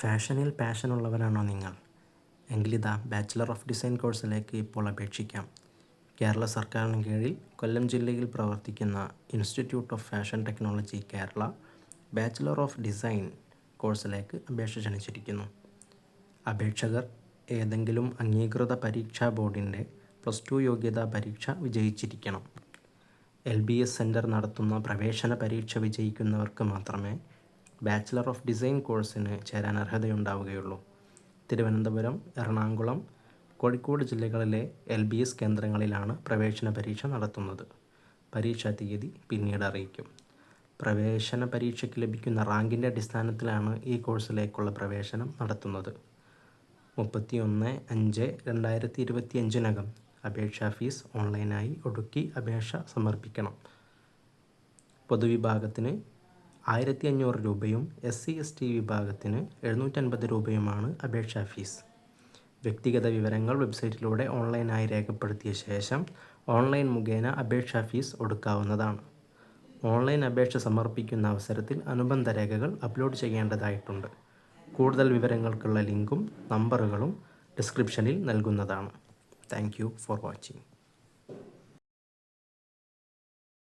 ഫാഷനിൽ പാഷനുള്ളവരാണോ നിങ്ങൾ? എങ്കിലിതാ bachelor of design കോഴ്സിലേക്ക് ഇപ്പോൾ അപേക്ഷിക്കാം. കേരള സർക്കാരിന് കീഴിൽ കൊല്ലം ജില്ലയിൽ പ്രവർത്തിക്കുന്ന institute of fashion technology Kerala bachelor of design കോഴ്സിലേക്ക് അപേക്ഷ ക്ഷണിച്ചിരിക്കുന്നു. അപേക്ഷകർ ഏതെങ്കിലും അംഗീകൃത പരീക്ഷാ ബോർഡിന്റെ പ്ലസ് ടു യോഗ്യതാ പരീക്ഷ വിജയിച്ചിരിക്കണം. എൽ ബി എസ് സെന്റർ നടത്തുന്ന പ്രവേശന പരീക്ഷ വിജയിക്കുന്നവർക്ക് മാത്രമേ ബാച്ചിലർ ഓഫ് ഡിസൈൻ കോഴ്സിന് ചേരാൻ അർഹതയുണ്ടാവുകയുള്ളൂ. തിരുവനന്തപുരം എറണാകുളം കോഴിക്കോട് ജില്ലകളിലെ എൽ ബി എസ് കേന്ദ്രങ്ങളിലാണ് പ്രവേശന പരീക്ഷ നടത്തുന്നത്. പരീക്ഷാ തീയതി പിന്നീട് അറിയിക്കും. പ്രവേശന പരീക്ഷയ്ക്ക് ലഭിക്കുന്ന റാങ്കിന്റെ അടിസ്ഥാനത്തിലാണ് ഈ കോഴ്സിലേക്കുള്ള പ്രവേശനം നടത്തുന്നത്. മുപ്പത്തി ഒന്ന് അഞ്ച് രണ്ടായിരത്തി ഇരുപത്തി അഞ്ചിനകം അപേക്ഷാ ഫീസ് ഓൺലൈനായി ഒടുക്കി അപേക്ഷ സമർപ്പിക്കണം. പൊതുവിഭാഗത്തിന് ആയിരത്തി അഞ്ഞൂറ് രൂപയും എസ് സി എസ് ടി വിഭാഗത്തിന് എഴുന്നൂറ്റൻപത് രൂപയുമാണ് അപേക്ഷാ ഫീസ്. വ്യക്തിഗത വിവരങ്ങൾ വെബ്സൈറ്റിലൂടെ ഓൺലൈനായി രേഖപ്പെടുത്തിയ ശേഷം ഓൺലൈൻ മുഖേന അപേക്ഷാ ഫീസ് ഒടുക്കാവുന്നതാണ്. ഓൺലൈൻ അപേക്ഷ സമർപ്പിക്കുന്ന അവസരത്തിൽ അനുബന്ധ രേഖകൾ അപ്ലോഡ് ചെയ്യേണ്ടതായിട്ടുണ്ട്. കൂടുതൽ വിവരങ്ങൾക്കുള്ള ലിങ്കും നമ്പറുകളും ഡിസ്ക്രിപ്ഷനിൽ നൽകുന്നതാണ്. Thank for watching.